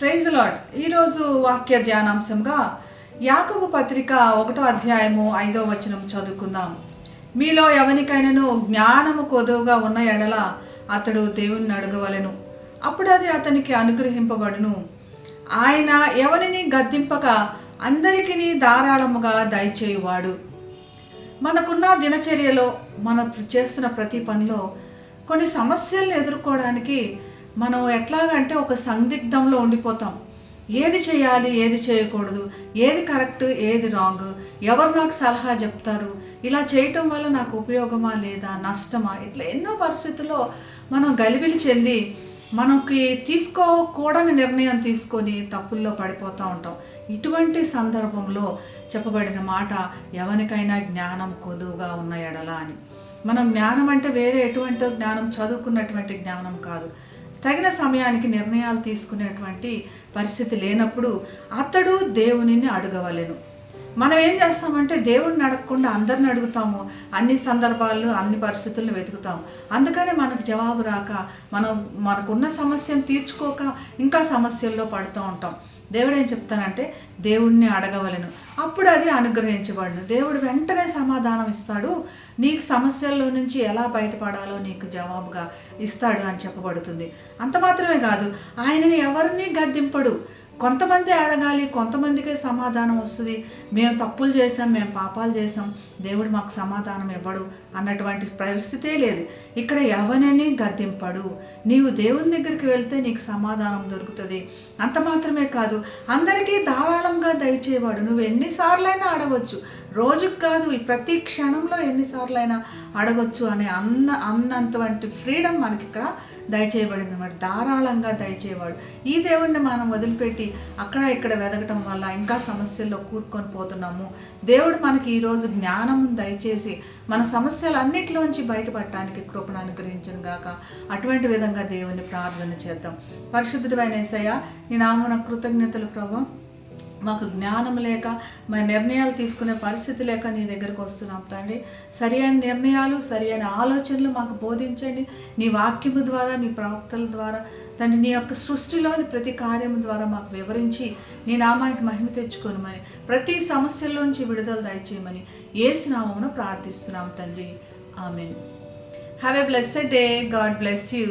Praise lord ఈరోజు వాక్య ధ్యానాంశంగా యాకబు పత్రిక ఒకటో అధ్యాయము ఐదో వచనం చదువుకుందాం. మీలో ఎవరికైనాను జ్ఞానము కొదువుగా ఉన్న ఎడల అతడు దేవుణ్ణి అడగవలెను. అప్పుడు అది అతనికి అనుగ్రహింపబడును. ఆయన ఎవరిని గద్దింపక అందరికీ ధారాళముగా దయచేయువాడు. మనకున్న దినచర్యలో మనం చేస్తున్న ప్రతి పనిలో కొన్ని సమస్యలను ఎదుర్కోవడానికి మనం ఎట్లాగంటే ఒక సందిగ్ధంలో ఉండిపోతాం. ఏది చేయాలి ఏది చేయకూడదు ఏది కరెక్ట్ ఏది రాంగ్ ఎవరు నాకు సలహా చెప్తారు ఇలా చేయటం వల్ల నాకు ఉపయోగమా లేదా నష్టమా ఇట్లా ఎన్నో పరిస్థితుల్లో మనం గలిబిలి చెంది మనకి తీసుకోకూడని నిర్ణయం తీసుకొని తప్పుల్లో పడిపోతూ ఉంటాం. ఇటువంటి సందర్భంలో చెప్పబడిన మాట ఎవరికైనా జ్ఞానం కొదువుగా ఉన్న ఎడల అని. మనం జ్ఞానం అంటే వేరే ఎటువంటి జ్ఞానం చదువుకున్నటువంటి జ్ఞానం కాదు. తగిన సమయానికి నిర్ణయాలు తీసుకునేటువంటి పరిస్థితి లేనప్పుడు అతడు దేవునిని అడగవలెను. మనం ఏం చేస్తామంటే దేవుడిని అడగకుండా అందరిని అడుగుతాము. అన్ని సందర్భాల్లో అన్ని పరిస్థితులను వెతుకుతాము. అందుకనే మనకు జవాబు రాక మనం మనకున్న సమస్యను తీర్చుకోక ఇంకా సమస్యల్లో పడుతూ ఉంటాం. దేవుడు ఏం చెప్తానంటే దేవుణ్ణి అడగవలను. అప్పుడు అది అనుగ్రహించబడును. దేవుడు వెంటనే సమాధానం ఇస్తాడు. నీకు సమస్యల్లో నుంచి ఎలా బయటపడాలో నీకు జవాబుగా ఇస్తాడు అని చెప్పబడుతుంది. అంత మాత్రమే కాదు ఆయనని ఎవరిని గద్దింపడు. కొంతమంది అడగాలి కొంతమందికే సమాధానం వస్తుంది. మేము తప్పులు చేసాం మేము పాపాలు చేసాం దేవుడు మాకు సమాధానం ఇవ్వడు అన్నటువంటి పరిస్థితే లేదు. ఇక్కడ ఎవరిని గద్దింపడు? నీవు దేవుని దగ్గరికి వెళ్తే నీకు సమాధానం దొరుకుతుంది. అంత మాత్రమే కాదు అందరికీ ధారాళంగా దయచేవాడు. నువ్వు ఎన్నిసార్లైనా అడగవచ్చు రోజుకు కాదు ఈ ప్రతి క్షణంలో ఎన్నిసార్లు అయినా అడగొచ్చు అనే అన్న అన్నంతవంటి ఫ్రీడమ్ మనకి ఇక్కడ దయచేయబడింది అనమాట ధారాళంగా దయచేవాడు. ఈ దేవుణ్ణి మనం వదిలిపెట్టి అక్కడ ఇక్కడ వెదగటం వల్ల ఇంకా సమస్యల్లో కూరుకొని పోతున్నాము. దేవుడు మనకి ఈరోజు జ్ఞానం దయచేసి మన సమస్యలన్నిటిలోంచి బయటపడటానికి కృపను అనుగ్రహించను గాక. అటువంటి విధంగా దేవుని ప్రార్థన చేద్దాం. పరిశుద్ధుడు అయిన నీ నామన కృతజ్ఞతలు ప్రభావం మాకు జ్ఞానం లేక మా నిర్ణయాలు తీసుకునే పరిస్థితి లేక నీ దగ్గరకు వస్తున్నాం తండ్రి. సరి అయిన నిర్ణయాలు సరి అయిన ఆలోచనలు మాకు బోధించండి. నీ వాక్యము ద్వారా నీ ప్రవక్తల ద్వారా తండ్రి నీ యొక్క సృష్టిలోని ప్రతి కార్యము ద్వారా మాకు వివరించి నీ నామానికి మహిమ తెచ్చుకోనమని ప్రతి సమస్యల్లోంచి విడుదల దయచేయమని ఏసు నామమును ప్రార్థిస్తున్నాం తండ్రి. Amen. Have a blessed day God bless you